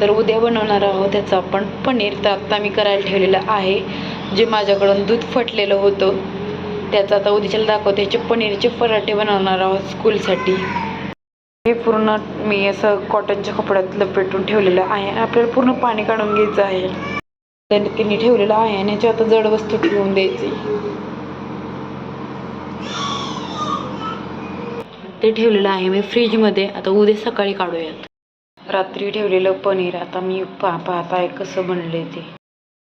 तर उद्या बनवणार आहोत त्याचं आपण पनीर. तर आत्ता मी करायला ठेवलेलं आहे. जे माझ्याकडून दूध फटलेलं होतं त्याचं आता उद्याच्याला दाखवते. याचे पनीरचे पराठे बनवणार आहोत स्कूलसाठी. हे पूर्ण मी असं कॉटनच्या कपड्यात लपेटून ठेवलेलं आहे. आपल्याला पूर्ण पाणी काढून घ्यायचं आहे. त्याने त्यांनी ठेवलेलं आहे आणि याची आता जड वस्तू ठेवून द्यायची. ते ठेवलेलं आहे मी फ्रीजमध्ये. आता उद्या सकाळी काढूयात. रात्री ठेवलेलं पनीर. आता मी पा पाहत आहे कसं बनले ते.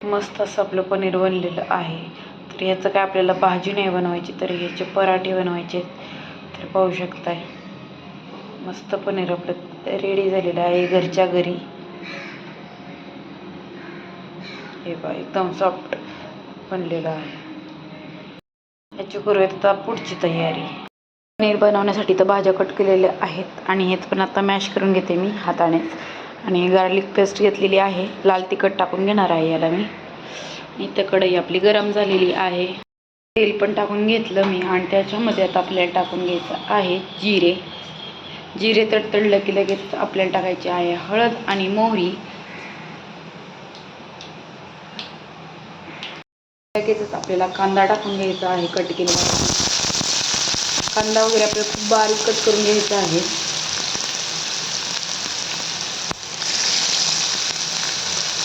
मस्त असं आपलं पनीर बनलेलं आहे. तर ह्याचं काय आपल्याला भाजी नाही बनवायची तर ह्याचे पराठे बनवायचे तर पाहू शकताय. मस्त पनीर आपलं रेडी झालेलं आहे घरच्या घरी. हे बा एकदम सॉफ्ट बनलेलं आहे. याची करूयात आता पुढची तयारी. पनीर बनवण्यासाठी तर भाज्या कट केलेल्या आहेत आणि हेच पण आता मॅश करून घेते मी हातानेच आणि गार्लिक पेस्ट घेतलेली आहे. लाल तिखट टाकून घेणार आहे याला मी. आणि इथं कढई आपली गरम झालेली आहे. तेल पण टाकून घेतलं मी आणि त्याच्यामध्ये आता आपल्याला टाकून घ्यायचं आहे जिरे. जिरे तडतडलं की लगेच आपल्याला टाकायचे आहे हळद आणि मोहरी. लगेचच आपल्याला कांदा टाकून घ्यायचा आहे कट केलेला. कांदा वगैरे आपल्याला खूप बारीक कट करून घ्यायचा आहे.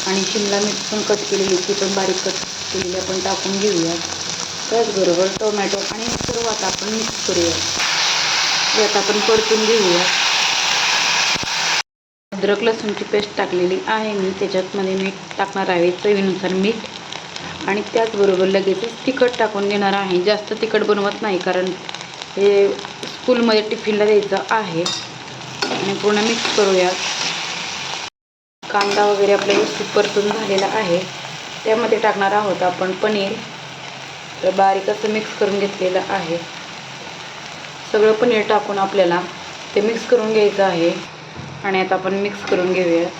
आणि शिमला मिरची पण कट केलेली ती पण बारीक कट केलेली आपण टाकून घेऊया त्याचबरोबर टोमॅटो आणि सर्व आता आपण मिक्स करूया यात आपण परतून घेऊया अद्रक लसूणची पेस्ट टाकलेली आहे मी. त्याच्यातमध्ये मीठ टाकणार आहे चवीनुसार मीठ. आणि त्याचबरोबर लगेचच तिखट टाकून देणार आहे. जास्त तिखट बनवत नाही कारण हे स्कूलमध्ये टिफिनला द्यायचं आहे. आणि पूर्ण मिक्स करूयात. कांदा वगैरे आपल्या व्यवस्थित परतून झालेला आहे. त्यामध्ये टाकणार आहोत आपण पनीर. तर बारीक असं मिक्स करून घेतलेलं आहे. सगळं पनीर टाकून आपल्याला ते मिक्स करून घ्यायचं आहे. आणि आता आपण मिक्स करून घेऊयात.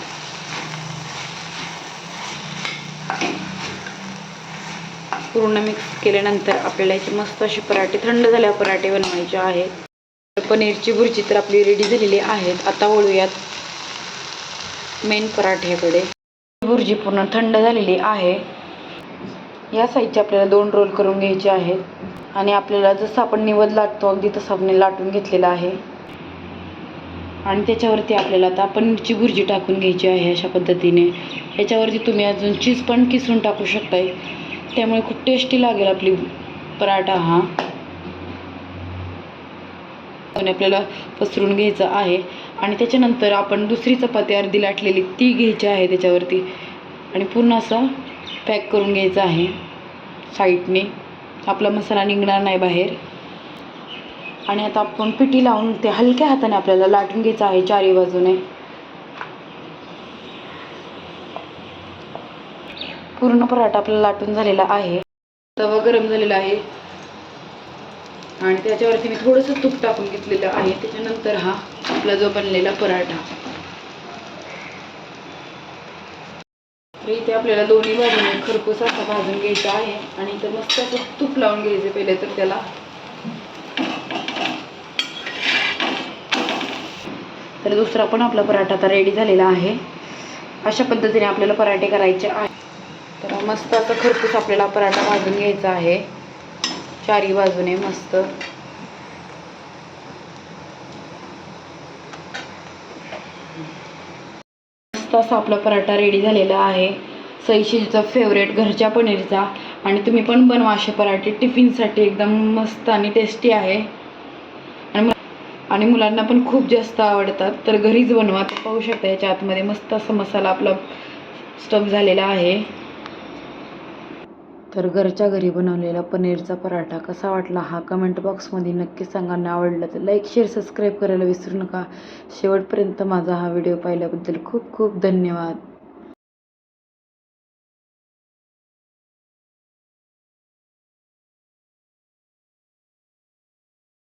पूर्ण मिक्स केल्यानंतर आपल्याला याची मस्त अशी पराठे थंड झाल्यावर पराठे बनवायचे आहेत. पनीरची भुर्जी तर आपली रेडी झालेली आहेत. आता वळूयात मेन पराठ्याकडे. भुर्जी पूर्ण थंड झालेली आहे. या साईजचे आपल्याला दोन रोल करून घ्यायचे आहेत. आणि आपल्याला जसं आपण निवद लाटतो अगदी तसं आपण लाटून घेतलेलं आहे. आणि त्याच्यावरती आपल्याला आता पनीरची भुर्जी टाकून घ्यायची आहे अशा पद्धतीने. याच्यावरती तुम्ही अजून चीज पण किसून टाकू शकताय. त्यामुळे खूप टेस्टी लागेल आपली पराठा हा. आपल्याला पसरून घ्यायचं आहे. आणि त्याच्यानंतर आपण दुसरी चपाती अर्धी लाटलेली ती घ्यायची आहे त्याच्यावरती. आणि पूर्ण असं पॅक करून घ्यायचं आहे. साईडने. आपला मसाला निघणार नाही बाहेर. आणि आता आपण पिठी लावून ते हलक्या हाताने आपल्याला लाटून घ्यायचं आहे चारी बाजूने. पूर्ण पराठा आपला लाटून झालेला आहे. तवा गरम झालेला आहे. आणि त्याच्यावरती मी थोडंसं तूप टाकून घेतलेलं आहे. त्याच्यानंतर हा आपला जो बनलेला पराठा. तर इथे आपल्याला दोन्ही बाजूने खरपूस असा भाजून घ्यायचा आहे. आणि इथं मस्त असं तूप लावून घ्यायचं पहिले तर त्याला. तर दुसरा पण आपला पराठा आता रेडी झालेला आहे. अशा पद्धतीने आपल्याला पराठे करायचे आहे तर मस्त असं खरपूस आपल्याला पराठा भाजून घ्यायचा आहे. चारी बाजूने मस्त. मस्त असा आपला पराठा रेडी झालेला आहे. सईशीचा फेवरेट घरच्या पनीरचा. आणि तुम्ही पण बनवा असे पराठे. टिफिनसाठी एकदम मस्त आणि टेस्टी आहे. आणि आणि मुलांना पण खूप जास्त आवडतात. तर घरीच बनवा तर पाहू शकता याच्या आतमध्ये मस्त असा मसाला आपला स्टफ झालेला आहे. तर घरच्या घरी बनवलेला पनीरचा पराठा कसा वाटला हा कमेंट बॉक्समध्ये नक्की सांगा. आणि आवडला तर लाईक शेअर सबस्क्राईब करायला विसरू नका. शेवटपर्यंत माझा हा व्हिडिओ पाहिल्याबद्दल खूप खूप धन्यवाद.